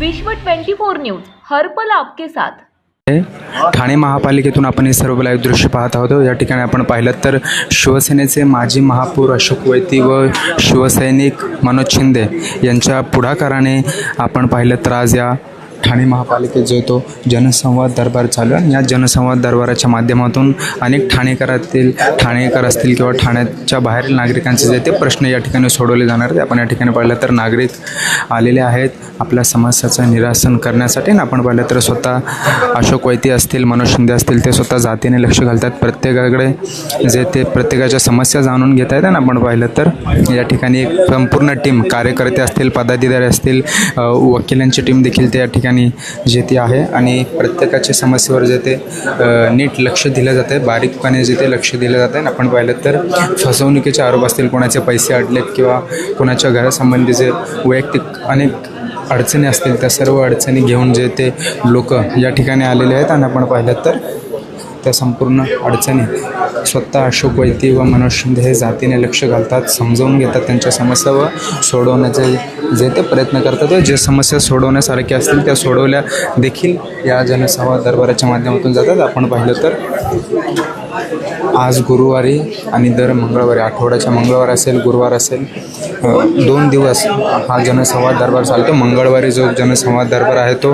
विश्व 24 न्यूज हर्पल आपके साथ. ठाणे महापालिकेतून आपण हे सर्व लाईव्ह दृश्य पाहत आहोत. या ठिकाणी आपण पाहिलं तर शिवसेनेचे माजी महापौर अशोक वैती व शिवसैनिक मनोज शिंदे यांच्या पुढाकाराने आपण पाहिलं तर आज या ठाणे महापालिकेत जो तो जनसंवाद दरबार चालू आणि या जनसंवाद दरबाराच्या माध्यमातून अनेक ठाणेकरातील ठाणेकर असतील किंवा ठाण्याच्या बाहेरील नागरिकांचे जे ते प्रश्न या ठिकाणी सोडवले जाणार आहेत. आपण या ठिकाणी पाहिलं तर नागरिक आलेले आहेत आपल्या समस्याचं निरासन करण्यासाठी. आणि आपण पाहिलं तर स्वतः अशोक वैती असतील मनोज शिंदे असतील ते स्वतः जातीने लक्ष घालतात. प्रत्येकाकडे जे ते प्रत्येकाच्या समस्या जाणून घेत आहेत. आणि आपण पाहिलं तर या ठिकाणी एक संपूर्ण टीम कार्यकर्ते असतील पदाधिकारी असतील वकिलांची टीम देखील त्या ठिकाणी जे ते आहे आणि प्रत्येकाच्या समस्येवर जे ते नीट लक्ष दिलं जातं आहे बारीकपणे जे ते लक्ष दिलं जातं आहे आणि आपण पाहिलं तर फसवणुकीचे आरोप असतील कोणाचे पैसे अडलेत किंवा कोणाच्या घरासंबंधीचे वैयक्तिक अनेक अडचणी असतील त्या सर्व अडचणी घेऊन जे ते लोक या ठिकाणी आलेले आहेत आणि आपण पाहिलं तर त्या संपूर्ण अडचणी स्वतः अशोक वैती व मनोज शिंदे हे जातीने लक्ष घालतात समजावून घेतात त्यांच्या समस्या व सोडवण्याचे जे ते प्रयत्न करतात व जे समस्या सोडवण्यासारख्या असतील त्या सोडवल्या देखील या जनसंवाद दरबाराच्या माध्यमातून जातात. आपण पाहिलं तर आज गुरुवारी आणि दर मंगळवारी आठवड्याच्या मंगळवार असेल गुरुवार असेल दोन दिवस हा जनसंवाद दरबार चालतो. मंगळवारी जो जनसंवाद दरबार आहे तो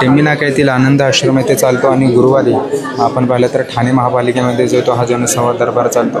टेमिनाका येथील आनंद आश्रम येथे चालतो आणि गुरुवारी आपण पाहिलं तर ठाणे महापालिकेमध्ये जो तो हा जनसंवाद दरबार चालतो.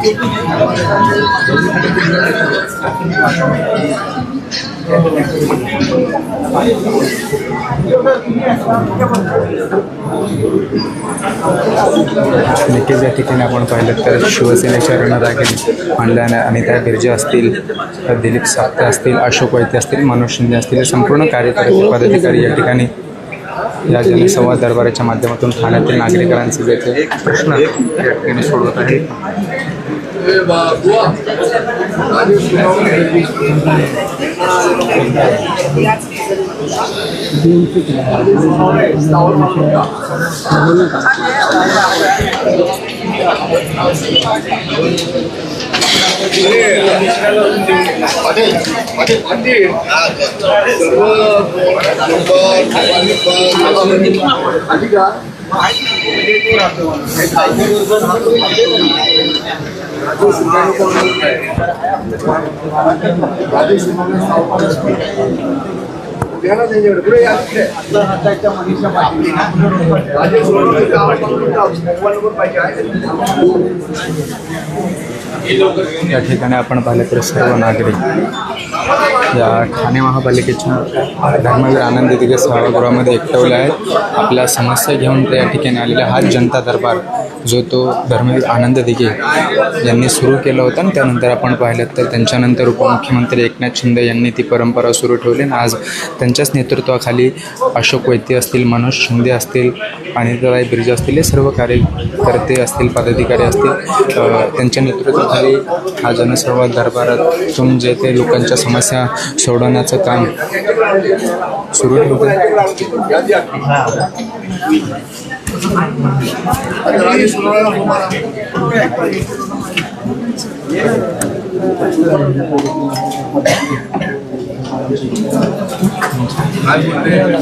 देखील आपण नक्कीच या ठिकाणी आपण पाहिलं तर शिवसेनेच्या रणरागिणी ऑनलाईन अनिता बिर्जे असतील दिलीप साप्ते असतील अशोक वैद्य असतील मनोज शिंदे असतील संपूर्ण कार्यकर्ते पदाधिकारी या ठिकाणी या जनसंवाद दरबाराच्या माध्यमातून ठाण्यातील नागरिकांचे जे प्रश्न या ठिकाणी सोडवत आहे 아직 या ठिकाणी आपण पाहिले तर सर्व नागरिक या ठाणे महापालिकेच्या धर्मवीर आनंद दिगे सभागृहामध्ये एकटवल्या आहेत. आपल्या समस्या घेऊन त्या ठिकाणी आलेल्या हा जनता दरबार जो तो धर्मवीर आनंद दिघे यांनी सुरू केला होता आणि त्यानंतर आपण पाहिलं तर त्यांच्यानंतर उपमुख्यमंत्री एकनाथ शिंदे यांनी ती परंपरा सुरू ठेवली आणि आज त्यांच्याच नेतृत्वाखाली अशोक वैद्य असतील मनोज शिंदे असतील अनिताताई ब्रिज असतील हे सर्व कार्यकर्ते असतील पदाधिकारी असतील त्यांच्या नेतृत्वाखाली हा जनसंवाद दरबारातून जे ते लोकांच्या समस्या सोडवण्याचं काम सुरू Adelante, eso no era romana. Algo de...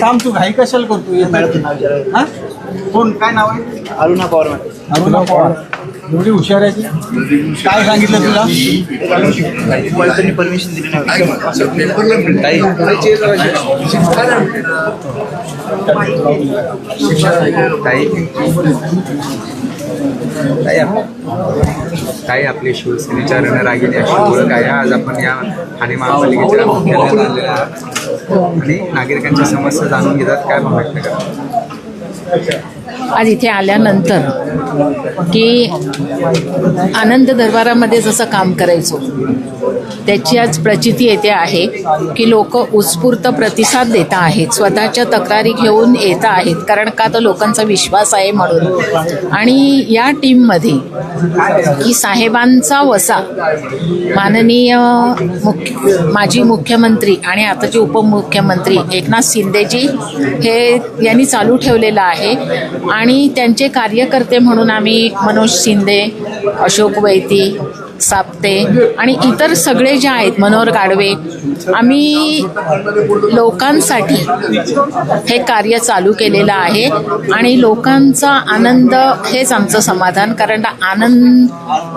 थांब तू घाई कशाला करतो ये मॅडम हा? कोण? काय नाव आहे? अरुणा पवार. अरुणा पवार. एवढी हुशार आहे. काय सांगितलं तुला? परमिशन दिली नाही ताई आप- ताई आपली शिवसेनेच्या रणरागिणी अशी ओळख आहे. आज आपण या ठाणे महापालिकेच्या मुख्यालयात आलेलो आहात. आणि नागरिकांच्या समस्या जाणून घेतात. काय भाव व्यक्त आज इथे आल्यानंतर की आनंद दरबारामध्ये जसं काम करायचो त्याची आज प्रचिती येते आहे की लोक उत्स्फूर्त प्रतिसाद देत आहेत स्वतःच्या तक्रारी घेऊन येत आहेत कारण का तर लोकांचा विश्वास आहे म्हणून. आणि या टीममध्ये की साहेबांचा वसा माननीय मुख्य माजी मुख्यमंत्री आणि आताचे उपमुख्यमंत्री एकनाथ शिंदेजी हे यांनी चालू ठेवलेलं आहे आणि त्यांचे कार्यकर्ते म्हणून आम्ही मनोज शिंदे अशोक वैती साप्ते आणि इतर सगळे जे आहेत मनोहर गाडवे आम्ही लोकांसाठी हे कार्य चालू केलेलं आहे आणि लोकांचा आनंद हेच आमचं समाधान कारण आनंद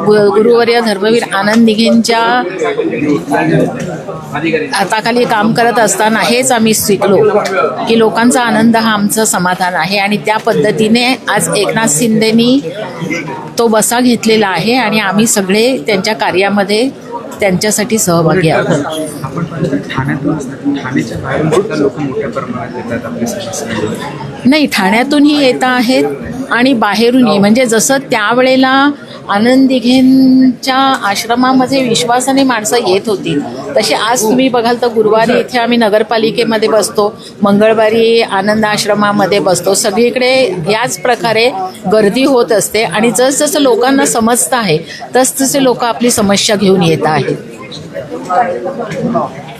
गुरुवर्य धर्मवीर आनंद निघेंच्या हाताखाली काम करत असताना हेच आम्ही शिकलो की लोकांचा आनंद हा आमचं समाधान आहे आणि त्या पद्धतीने आज एकनाथ शिंदेनी तो बसा घेतलेला आहे आणि आम्ही सगळे त्यांच्या कार्यामध्ये त्यांच्यासाठी सहभागी आहोत. ठाण्यातून नाही ठाण्यातूनही येत आहेत आणि बाहेरूनही. म्हणजे जसं त्यावेळेला आनंदिघेंच्या आश्रमामध्ये विश्वासाने माणसं येत होती. तशी आज तुम्ही बघाल तर गुरुवारी इथे आम्ही नगरपालिकेमध्ये बसतो मंगळवारी आनंद आश्रमामध्ये बसतो. सगळीकडे याच प्रकारे गर्दी होत असते आणि जसजसं लोकांना समजतं आहे तसतसे लोक आपली समस्या घेऊन येत आहेत.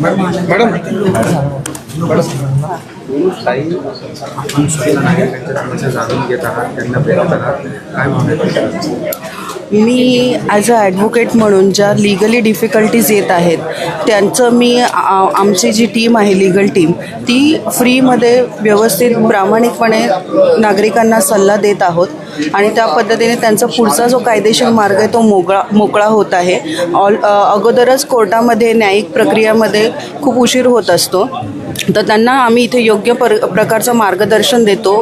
मॅडम. जाणून घेत आहात त्यांना भेटत आहात काय म्हणतात मी ॲज अ ॲडव्होकेट म्हणून ज्या लिगली डिफिकल्टीज येत आहेत त्यांचं मी आमची जी टीम आहे लिगल टीम ती फ्रीमध्ये व्यवस्थित प्रामाणिकपणे नागरिकांना सल्ला देत आहोत. आणि त्या पद्धतीने त्यांचा पुढचा जो कायदेशीर मार्ग आहे तो मोकळा मोकळा होत आहे. ऑल अगोदरच कोर्टामध्ये न्यायिक प्रक्रियामध्ये खूप उशीर होत असतो. तर त्यांना आम्ही इथे योग्य पर प्रकारचं मार्गदर्शन देतो.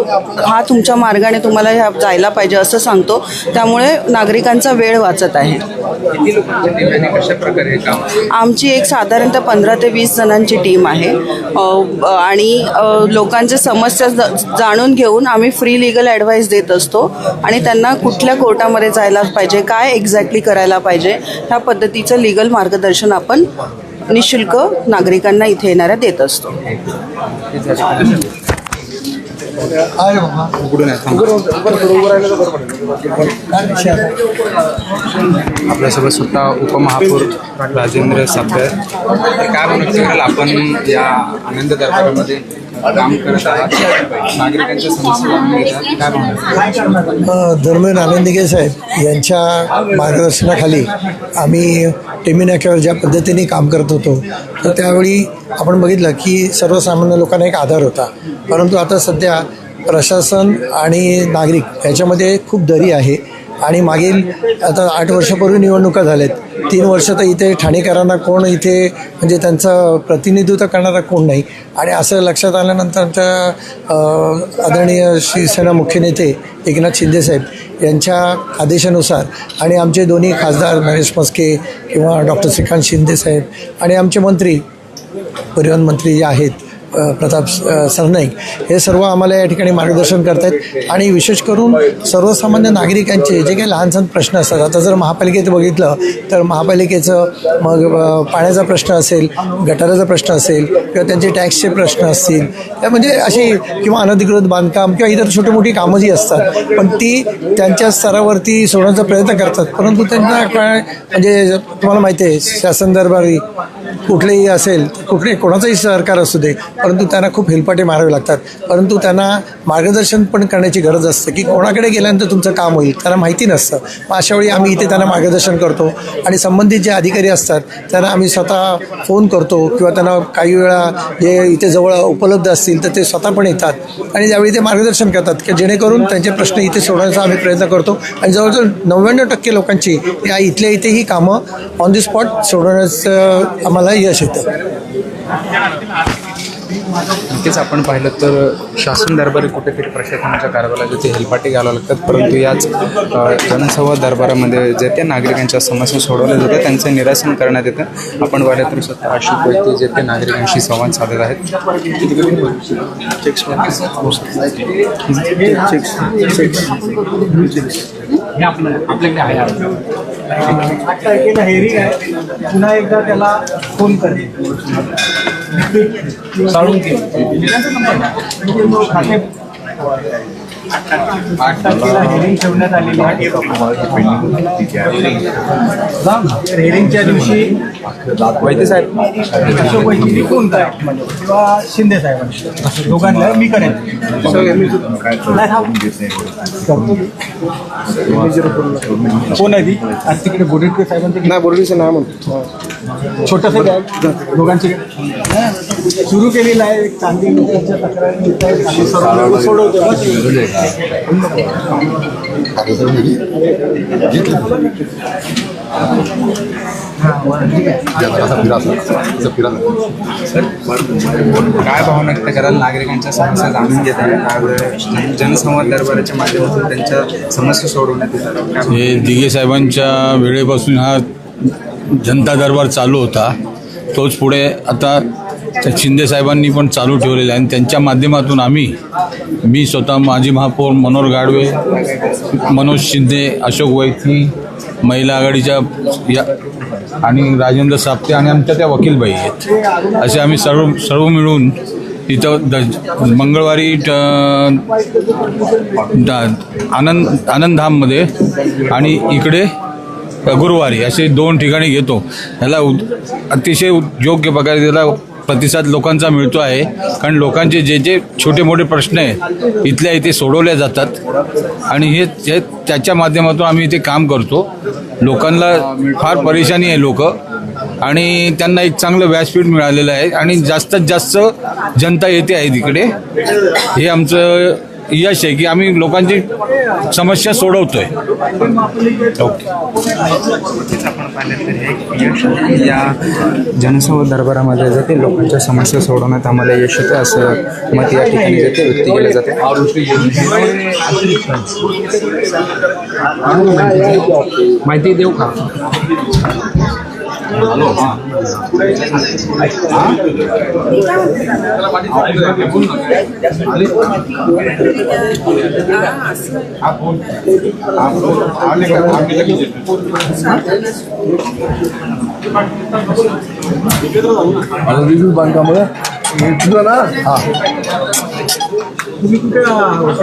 हा तुमच्या मार्गाने तुम्हाला ह्या जायला पाहिजे असं सांगतो. त्यामुळे नागरिकांचा वेळ वाचत आहे. आमची एक साधारणतः पंधरा ते वीस जणांची टीम आहे. आणि लोकांच्या समस्या जाणून घेऊन आम्ही फ्री लिगल ॲडवाईस देत असतो. आणि त्यांना कुठल्या कोर्टामध्ये जायला पाहिजे काय एक्झॅक्टली करायला पाहिजे ह्या पद्धतीचं लिगल मार्गदर्शन आपण निशुल्क नागरिकांना इथे येणाऱ्या देत असतो. आपल्यासोबत सुद्धा उपमहापौर राजेंद्र सापळे तर काय म्हणत कराल आपण या आनंद दरबारामध्ये काम करत आहात. नागरिकांच्या समस्या काय धर्मेंद्र आनंदिगे साहेब यांच्या मार्गदर्शनाखाली आम्ही टेमिनाक्यावर ज्या पद्धतीने काम करत होतो तर त्यावेळी आपण बघितलं की सर्वसामान्य लोकांना एक आधार होता. परंतु आता सध्या प्रशासन आणि नागरिक याच्यामध्ये खूप दरी आहे. आणि मागील आता आठ वर्षापूर्वी निवडणुका झाल्यात. तीन वर्ष तर इथे ठाणेकरांना कोण इथे म्हणजे त्यांचं प्रतिनिधित्व करणारा कोण नाही. आणि असं लक्षात आल्यानंतर आमच्या आदरणीय शिवसेना मुख्य नेते एकनाथ शिंदेसाहेब यांच्या आदेशानुसार आणि आमचे दोन्ही खासदार नरेश मस्के किंवा डॉक्टर श्रीकांत शिंदेसाहेब आणि आमचे मंत्री परिवहन मंत्री जे आहेत प्रताप सरनाईक हे सर्व आम्हाला या ठिकाणी मार्गदर्शन करत आहेत आणि विशेष करून सर्वसामान्य नागरिकांचे जे काही लहान सहान प्रश्न असतात आता जर महापालिकेत बघितलं तर महापालिकेचं मग पाण्याचा प्रश्न असेल गटाराचा प्रश्न असेल किंवा त्यांचे टॅक्सचे प्रश्न असतील त्या म्हणजे अशी किंवा अनधिकृत बांधकाम किंवा इतर छोटी मोठी कामं जी असतात पण ती त्यांच्या स्तरावरती सोडण्याचा प्रयत्न करतात. परंतु त्यांना काय म्हणजे तुम्हाला माहिती आहे शासन दरबारी कुठलेही असेल कुठले कोणाचंही सरकार असू दे परंतु त्यांना खूप हेलपाटे मारावे लागतात. परंतु त्यांना मार्गदर्शन पण करण्याची गरज असते की कोणाकडे गेल्यानंतर तुमचं काम होईल त्यांना माहिती नसतं. मग अशावेळी आम्ही इथे त्यांना मार्गदर्शन करतो आणि संबंधित जे अधिकारी असतात त्यांना आम्ही स्वतः फोन करतो किंवा त्यांना काही वेळा जे इथे जवळ उपलब्ध असतील तर ते स्वतः पण येतात आणि ज्यावेळी ते मार्गदर्शन करतात की जेणेकरून त्यांचे प्रश्न इथे सोडवण्याचा आम्ही प्रयत्न करतो. आणि जवळजवळ नव्याण्णव टक्के लोकांची या इथल्या इथे ही कामं ऑन दी स्पॉट सोडवण्याचं आम्हाला यश येतं नक्कीच आपण पाहिलं तर शासन दरबारी कुठेतरी प्रशासनाच्या कारभाराला ते हेलपाटे घालावे लागतात परंतु याच जनसंवाद दरबारामध्ये जे ते नागरिकांच्या समस्या सोडवल्या जातात त्यांचं निरासन करण्यात येतं. आपण पाहिलं तर स्वतः अशोक वैद्य जे ते नागरिकांशी संवाद साधत आहेत. आठ तारखेला हेरिंग आहे. पुन्हा एकदा त्याला फोन करे खाते आठ तारखेला हेरिंग ठेवण्यात आलेली आहे तर हेरिंगच्या दिवशी वैद्य साहेब अशोक फोन करा किंवा शिंदे साहेबांनी दोघांना मी करेन नाही, थांब. कोण आहे ती आज तिकडे बोडेटकर साहेबांचे नाही बोडेटकर नाही म्हणतो छोटंसं दोघांचे सुरू केलेलं आहे. एक चांगली लोकांच्या तक्रारी. काय भावना व्यक्त कराल? नागरिकांच्या समस्या जाणून घेत. आहे जनसंवाद दरबाराच्या माध्यमातून त्यांच्या समस्या सोडवण्यात येतात? हे दिघे साहेबांच्या वेळेपासून हा जनता दरबार चालू होता. तोच पुढे आता त्या शिंदे साहेबांनी पण चालू ठेवलेला आहे आणि त्यांच्या माध्यमातून आम्ही मी स्वतः माजी महापौर मनोहर गाडवे मनोज शिंदे अशोक वैती महिला आघाडीच्या या आणि राजेंद्र साप्ते आणि आमच्या त्या वकीलबाई आहेत. असे आम्ही सर्व सर्व मिळून तिथं द मंगळवारी ट- दा- आनंद आनंदधाममध्ये आणि इकडे गुरुवारी असे दोन ठिकाणी घेतो. ह्याला उद- अतिशय योग्य प्रकारे त्याला प्रतिसाद लोकांचा मिळतो आहे. कारण लोकांचे जे जे छोटे मोठे प्रश्न आहेत इथल्या इथे सोडवले जातात. आणि हे हे त्याच्या माध्यमातून आम्ही इथे काम करतो. लोकांना फार परेशानी आहे लोक. आणि त्यांना एक चांगलं व्यासपीठ मिळालेलं आहे. आणि जास्तीत जास्त जनता येते आहे तिकडे. हे आमचं यश आहे की आम्ही लोकांची समस्या सोडवतोय. नक्कीच आपण पाहिलं तर हे यश आहे या जनसभा दरबारामध्ये जाते लोकांच्या समस्या सोडवण्यात आम्हाला यश येतं असं मत या ठिकाणी जाते व्यक्त केलं जाते माहिती देऊ का? तुम्ही कुठे हॉटेलला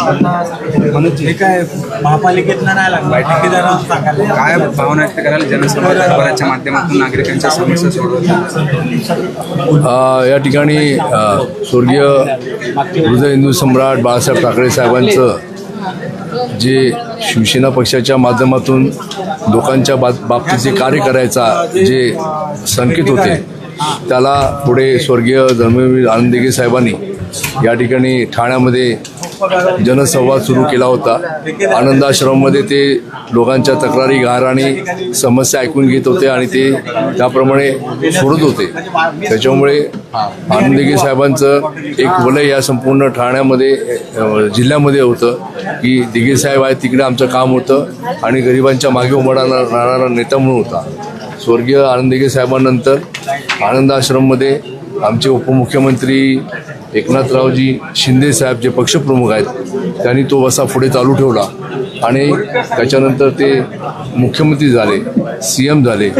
हे काय महापालिकेतनं नाही लागलं? ठेकेदाराला सांगायला काय भावना व्यक्त जनसंवाद दरबाराच्या माध्यमातून नागरिकांच्या समस्या सोडवतात अ, या ठिकाणी स्वर्गीय हृदय हिंदू सम्राट बाळासाहेब ठाकरे साहेबांचं जे शिवसेना पक्षाच्या माध्यमातून लोकांच्या बा बाबतीत जे कार्य करायचा जे संकेत होते त्याला पुढे स्वर्गीय धर्मवीर आनंदगे साहेबांनी या ठिकाणी ठाण्यामध्ये जनसंवाद सुरू केला होता. आनंदाश्रममध्ये ते लोकांच्या तक्रारी गार आणि समस्या ऐकून घेत होते आणि ते त्याप्रमाणे सोडत होते. त्याच्यामुळे आनंदगी साहेबांचं एक वलय या संपूर्ण ठाण्यामध्ये जिल्ह्यामध्ये होतं की दिघे साहेब आहेत तिकडे आमचं काम होतं आणि गरिबांच्या मागे उमडाला राहणारा नेता म्हणून होता. स्वर्गीय आनंदगी साहेबांनंतर आनंदाश्रममध्ये आमचे उपमुख्यमंत्री एकनाथरावजी शिंदे साहेब जे पक्षप्रमुख आहेत त्यांनी तो वसा पुढे चालू ठेवला आणि त्याच्यानंतर ते मुख्यमंत्री झाले सी एम झाले.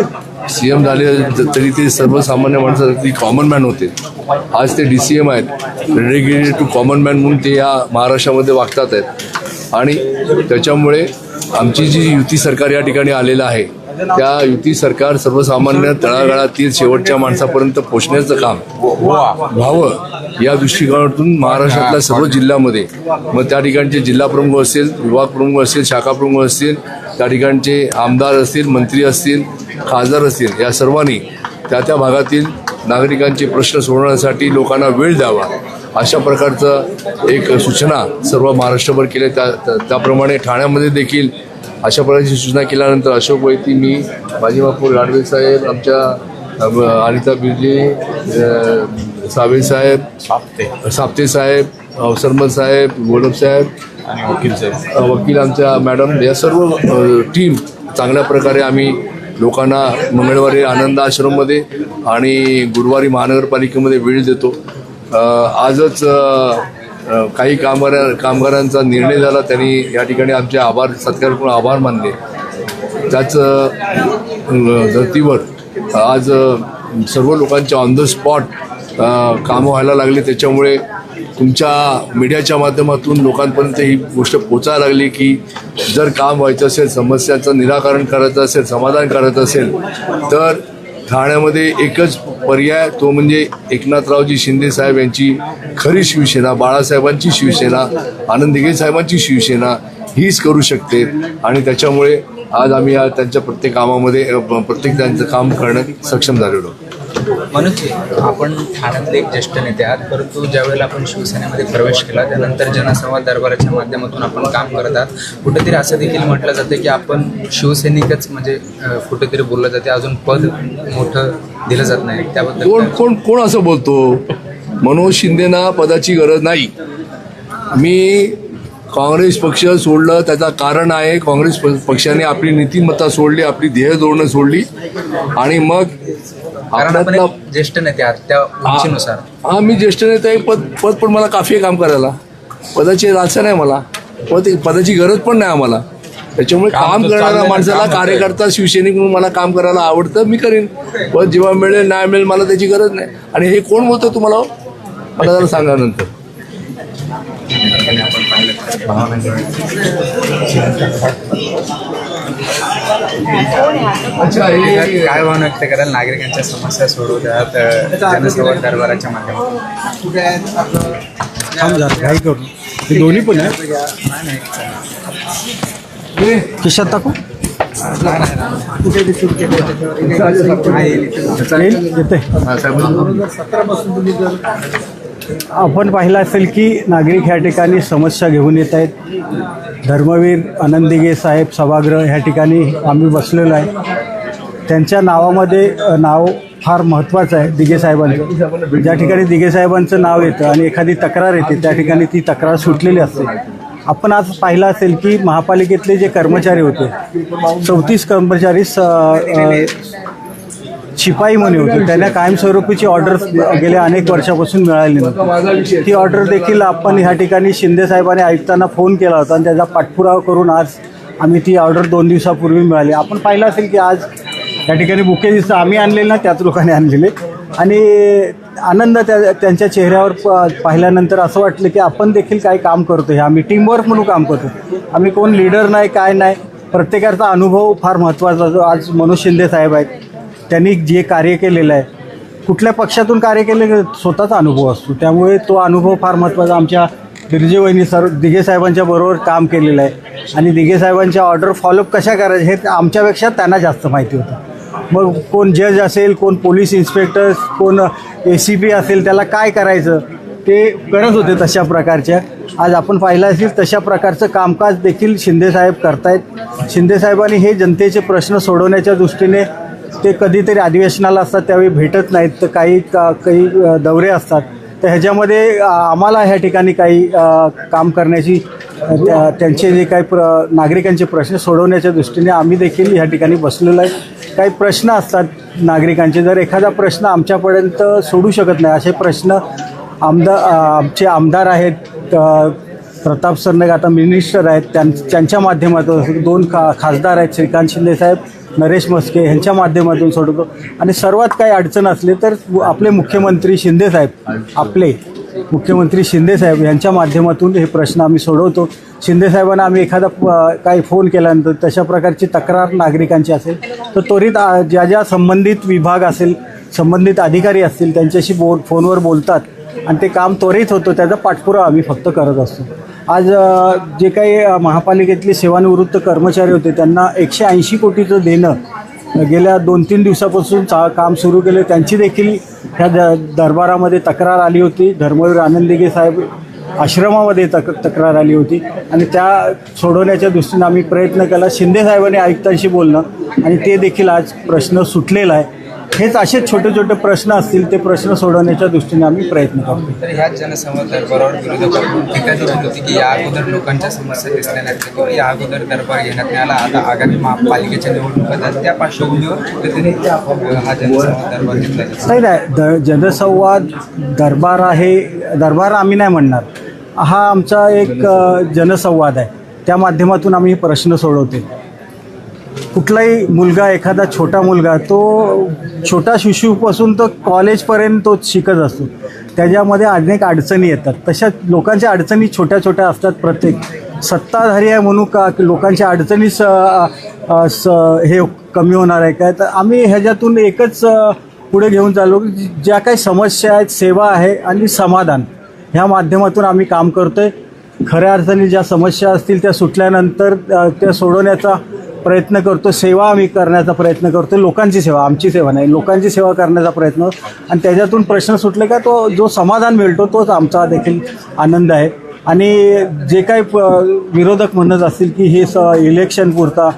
सी एम झाले तरी ते सर्वसामान्य माणसासाठी कॉमन मॅन होते. आज ते डी सी एम आहेत रेडिगेटेड टू कॉमन मॅन म्हणून ते या महाराष्ट्रामध्ये वागतात आहेत. आणि त्याच्यामुळे आमची जी युती सरकार या ठिकाणी आलेलं आहे त्या युती सरकार सर्वसामान्य तळागाळातील शेवटच्या माणसापर्यंत पोचण्याचं काम व्हावं या दृष्टिकोनातून महाराष्ट्रातल्या सर्व जिल्ह्यामध्ये मग त्या ठिकाणचे जिल्हा प्रमुख असतील विभाग प्रमुख असतील शाखा प्रमुख असतील त्या ठिकाणचे आमदार असतील मंत्री असतील खासदार असतील या सर्वांनी त्या त्या भागातील नागरिकांचे प्रश्न सोडवण्यासाठी लोकांना वेळ द्यावा. अशा प्रकारचं एक सूचना सर्व महाराष्ट्रभर त्या त्या- त्याप्रमाणे ठाण्यामध्ये देखील अशा प्रकारची सूचना केल्यानंतर अशोक वैती मी माजी महापौर गाडवे साहेब आमच्या अनिता बिर्जे सावे साहेब साप्ते. साप्ते साहेब अ, सरमल साहेब गोलब साहेब आणि वकील साहेब. वकील आमच्या मॅडम या सर्व टीम चांगल्या प्रकारे आम्ही लोकांना मंगळवारी आनंद आश्रममध्ये आणि गुरुवारी महानगरपालिकेमध्ये वेळ देतो. आजच काही कामगार कामगारांचा निर्णय झाला त्यांनी या ठिकाणी आमचे आभार सत्कार करून आभार मानले. त्याच धर्तीवर आज सर्व लोकांच्या ऑन द स्पॉट कामं व्हायला लागली. त्याच्यामुळे तुमच्या मीडियाच्या माध्यमातून लोकांपर्यंत ही गोष्ट पोचायला लागली की जर काम व्हायचं असेल समस्यांचं निराकरण करायचं असेल समाधान करायचं असेल तर ठाण्यामध्ये एकच पर्याय तो म्हणजे एकनाथरावजी शिंदे साहेब यांची खरी शिवसेना बाळासाहेबांची शिवसेना आनंद दिघे साहेबांची शिवसेना हीच करू शकते. आणि त्याच्यामुळे आज आम्ही त्यांच्या प्रत्येक कामामध्ये प्रत्येक त्यांचं काम करण्यात सक्षम झालेलो मनोज आपण ठाण्यातले एक ज्येष्ठ नेते आहात. परंतु ज्यावेळेला आपण शिवसेनेमध्ये प्रवेश केला त्यानंतर जनसंवाद दरबाराच्या माध्यमातून आपण काम करत आहात. कुठेतरी असं देखील म्हटलं जातं की आपण शिवसैनिकच म्हणजे कुठेतरी बोललं जाते. अजून पद मोठं दिलं जात नाही. त्याबद्दल कोण? कोण कोण असं बोलतो? मनोज शिंदेना पदाची गरज नाही. मी काँग्रेस पक्ष सोडलं त्याचं कारण आहे. काँग्रेस पक्षाने आपली नीतिमत्ता सोडली आपली ध्येय धोरणं सोडली. आणि मग कारण आपण एक ज्येष्ठ नेते आहात त्या उंचीनुसार. हा मी ज्येष्ठ नेता आहे पद पद पण मला काफी आहे काम करायला. पदाची रासा नाही मला. पद पदाची गरज पण नाही आम्हाला. त्याच्यामुळे काम करणाऱ्या माणसाला कार्यकर्ता शिवसैनिक म्हणून मला काम करायला आवडतं मी करीन. पद जेव्हा मिळेल नाही मिळेल मला त्याची गरज नाही. आणि हे कोण बोलतो तुम्हाला हो? मला जरा सांगा नंतर. अच्छा हे काय भावना व्यक्त कराल नागरिकांच्या समस्या सोडवतात जनसंवाद दरबाराच्या माध्यमातून. जरा घाई करू हे दोन्ही पण आहे खिशात टाकू? येईल? येते. आपण पाहिलं असेल की नागरिक ह्या ठिकाणी समस्या घेऊन येत आहेत. धर्मवीर आनंदिगे साहेब सभागृह ह्या ठिकाणी आम्ही बसलेलो आहे. त्यांच्या नावामध्ये नाव फार महत्त्वाचं आहे दिघे साहेबांचं. ज्या ठिकाणी दिगे साहेबांचं नाव येतं आणि एखादी तक्रार येते त्या ठिकाणी ती तक्रार सुटलेली असते. आपण आज पाहिलं असेल की महापालिकेतले जे कर्मचारी होते चौतीस कर्मचारी स शिपाई म्हणून होते. त्यांना कायमस्वरूपीची ऑर्डर गेल्या अनेक वर्षापासून मिळाली नव्हती. ती ऑर्डर देखील आपण ह्या ठिकाणी शिंदे साहेबांनी आयुक्तांना फोन केला होता आणि त्याचा पाठपुरावा करून आज आम्ही ती ऑर्डर दोन दिवसापूर्वी मिळाली. आपण पाहिलं असेल की आज या ठिकाणी बुके दिसतं आम्ही आणलेले ना त्याच लोकांनी आणलेले. आणि आनंद त्या त्यांच्या चेहऱ्यावर प- पाहिल्यानंतर असं वाटलं की आपण देखील काय काम करतो हे आम्ही टीमवर्क म्हणून काम करतो आम्ही कोण लीडर नाही काय नाही. प्रत्येकाचा अनुभव फार महत्त्वाचा जो आज मनोज शिंदे साहेब आहेत त्यांनी जे कार्य केलेलं आहे कुठल्या पक्षातून कार्य केलेलं स्वतःचा अनुभव असतो. त्यामुळे तो अनुभव फार महत्त्वाचा. आमच्या बिरजे वहिनी सर दिघे साहेबांच्या बरोबर काम केलेलं आहे. आणि दिघे साहेबांच्या ऑर्डर फॉलोअप कशा करायचे हे आमच्यापेक्षा त्यांना जास्त माहिती होतं. मग कोण जज असेल कोण पोलीस इन्स्पेक्टर कोण ए सी पी असेल त्याला काय करायचं ते करत होते तशा प्रकारच्या. आज आपण पाहिलं असेल तशा प्रकारचं कामकाज देखील शिंदेसाहेब करतायत. शिंदेसाहेबांनी हे जनतेचे प्रश्न सोडवण्याच्या दृष्टीने ते कधीतरी अधिवेशनाला असतात त्यावेळी भेटत नाहीत तर काही का काही दौरे असतात. तर ह्याच्यामध्ये आम्हाला ह्या ठिकाणी काही काम करण्याची त्यांचे जे काही प्र नागरिकांचे प्रश्न सोडवण्याच्या दृष्टीने आम्ही देखील ह्या ठिकाणी बसलेलो आहे. काही प्रश्न असतात नागरिकांचे जर एखादा प्रश्न आमच्यापर्यंत सोडू शकत नाही असे प्रश्न आमदार आमचे आमदार आहेत प्रताप सरनाईक आता मिनिस्टर आहेत त्यां त्यांच्या माध्यमातून दोन खा खासदार आहेत श्रीकांत शिंदे साहेब नरेश मस्के यांच्या माध्यमातून सोडवतो आणि सर्वात काही अडचण असली तर आपले मुख्यमंत्री शिंदे साहेब आपले मुख्यमंत्री शिंदेसाहेब यांच्या माध्यमातून हे प्रश्न आम्ही सोडवतो. शिंदेसाहेबांना आम्ही एखादा काही फोन केल्यानंतर तशा प्रकारची तक्रार नागरिकांची असेल तर त्वरित ज्या ज्या संबंधित विभाग असेल संबंधित अधिकारी असतील त्यांच्याशी बो फोनवर बोलतात आणि ते काम त्वरित होतं त्याचा पाठपुरावा आम्ही फक्त करत असतो. आज जे काही महापालिकेतले सेवानिवृत्त कर्मचारी होते त्यांना एकशे ऐंशी कोटीचं देणं गेल्या दोन तीन दिवसापासून चा काम सुरू केलं. त्यांची देखील ह्या द दरबारामध्ये तक्रार आली होती. धर्मवीर आनंदिगे साहेब आश्रमामध्ये तक तक्रार आली होती. आणि त्या सोडवण्याच्या दृष्टीनं आम्ही प्रयत्न केला. शिंदे साहेबांनी आयुक्तांशी बोलणं आणि ते देखील आज प्रश्न सुटलेला आहे. हेच असे छोटे छोटे प्रश्न असतील ते प्रश्न सोडवण्याच्या दृष्टीने आम्ही प्रयत्न करतो. तर ह्या जनसंवाद दरबारावर विरोधकांकडून टीका देखील होती की या अगोदर लोकांच्या समस्या दिसल्या नाहीत किंवा या अगोदर दरबार घेण्यात नाही आला आता आगामी महापालिकेच्या निवडणुका त्या पार्श्वभूमीवर हा जनसंवाद दरबार घेतला नाही नाही द जनसंवाद दरबार आहे दरबार आम्ही नाही म्हणणार. हा आमचा एक जनसंवाद आहे. त्या माध्यमातून आम्ही हे प्रश्न सोडवते कुठलाही मुलगा एखादा छोटा मुलगा तो छोटा शिशूपासून तो कॉलेजपर्यंत तो शिकत असतो. त्याच्यामध्ये अनेक अडचणी येतात. तशा लोकांच्या अडचणी छोट्या छोट्या असतात प्रत्येक. सत्ताधारी आहे म्हणून का की लोकांच्या अडचणी स स हे कमी होणार आहे. काय तर आम्ही ह्याच्यातून एकच पुढे घेऊन चाललो की ज्या काही समस्या आहेत सेवा आहे आणि समाधान. ह्या माध्यमातून आम्ही काम करतो आहे खऱ्या अर्थाने ज्या समस्या असतील त्या सुटल्यानंतर त्या सोडवण्याचा प्रयत्न करतो सेवा आम्ही करण्याचा प्रयत्न करतो लोकांची सेवा आमची सेवा नाही लोकांची सेवा करण्याचा प्रयत्न आणि त्याच्यातून प्रश्न सुटले का तो जो समाधान मिळतो तोच आमचा देखील आनंद आहे. आणि जे काही प विरोधक म्हणत असतील की हे स इलेक्शन पुरता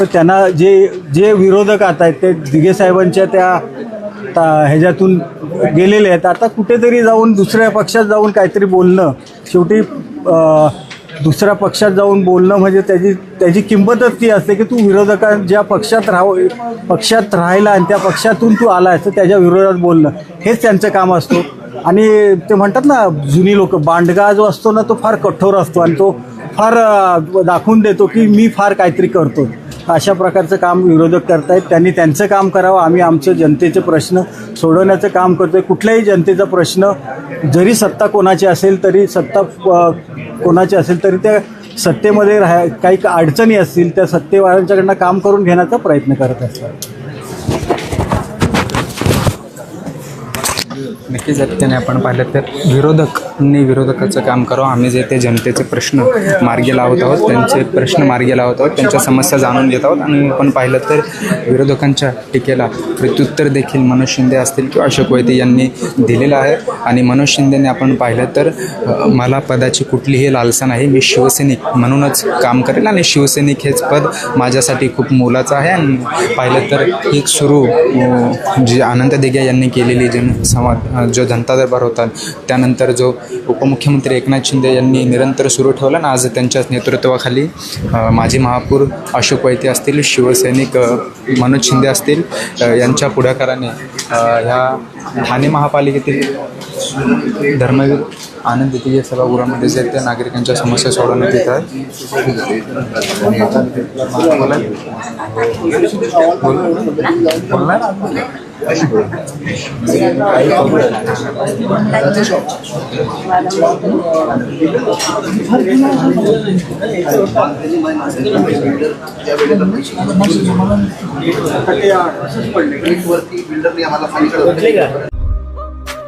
तर त्यांना जे जे विरोधक आता आहेत ते दिघे साहेबांच्या त्या ता ह्याच्यातून गेलेले आहेत. आता कुठेतरी जाऊन दुसऱ्या पक्षात जाऊन काहीतरी बोलणं शेवटी दुसऱ्या पक्षात जाऊन बोलणं म्हणजे त्याची त्याची किंमतच ती असते की तू विरोधकां ज्या पक्षात राह पक्षात राहिला आणि त्या पक्षातून तू आलायस तर त्याच्या विरोधात बोलणं. हेच त्यांचं काम असतो. आणि ते म्हणतात ना जुनी लोक बांडगा जो असतो ना तो फार कठोर असतो आणि तो फार दाखवून देतो की मी फार काहीतरी करतो अशा प्रकारचं काम विरोधक करतायत. त्यांनी त्यांचं काम करावं. आम्ही आमचं जनतेचे प्रश्न सोडवण्याचं काम करतोय. कुठल्याही जनतेचा प्रश्न जरी सत्ता कोणाची असेल तरी सत्ता कोणाची असेल तरी त्या सत्तेमध्ये राहा काही अडचणी असतील त्या सत्तेवाल्यांच्याकडनं काम करून घेण्याचा प्रयत्न करत असतात. नक्कीच त्याने आपण पाहिलं तर विरोधकांनी विरोधकाचं काम करावं. आम्ही जे ते जनतेचे प्रश्न मार्गी लावत आहोत त्यांचे प्रश्न मार्गी लावत आहोत त्यांच्या समस्या जाणून घेत आहोत. आणि आपण पाहिलं तर विरोधकांच्या टीकेला प्रत्युत्तर देखील मनोज शिंदे असतील किंवा अशोक वैद्य यांनी दिलेलं आहे. आणि मनोज शिंदेने आपण पाहिलं तर मला पदाची कुठलीही लालसा नाही. मी शिवसैनिक म्हणूनच काम करेल आणि शिवसैनिक हेच पद माझ्यासाठी खूप मोलाचं आहे. आणि पाहिलं तर एक सुरू जी आनंद दिघे यांनी केलेली जनसंवाद अ, जो जनता दरबार होता त्यानंतर जो उपमुख्यमंत्री एकनाथ शिंदे यांनी निरंतर सुरू ठेवला ना आज त्यांच्याच नेतृत्वाखाली माजी महापौर अशोक वैद्य असतील शिवसैनिक मनोज शिंदे असतील यांच्या पुढाकाराने ह्या ठाणे महापालिकेतील धर्मवीर आनंद दिघे सभागृहामध्ये जे त्या नागरिकांच्या समस्या सोडवण्यात येत आहेत. बोलणार? बिल्डरने आम्हाला